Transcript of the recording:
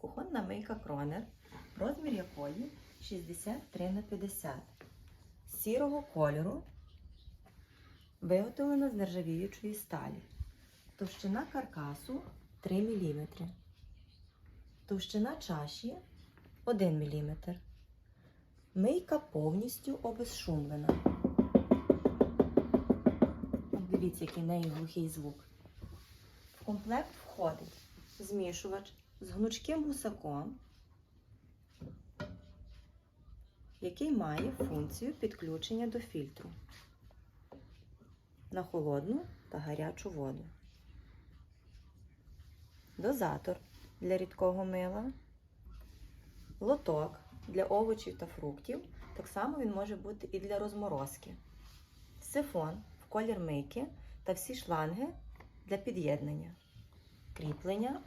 Кухонна мийка Кронер, розмір якої 63 на 50 сірого кольору, виготовлена з нержавіючої сталі. Товщина каркасу 3 мм. Товщина чаші 1 мм. Мийка повністю обезшумлена. Дивіться, який неї глухий звук. В комплект входить змішувач з гнучким гусаком, який має функцію підключення до фільтру на холодну та гарячу воду. Дозатор для рідкого мила, лоток для овочів та фруктів. Так само він може бути і для розморозки. Сифон в колір мийки та всі шланги для під'єднання. Кріплення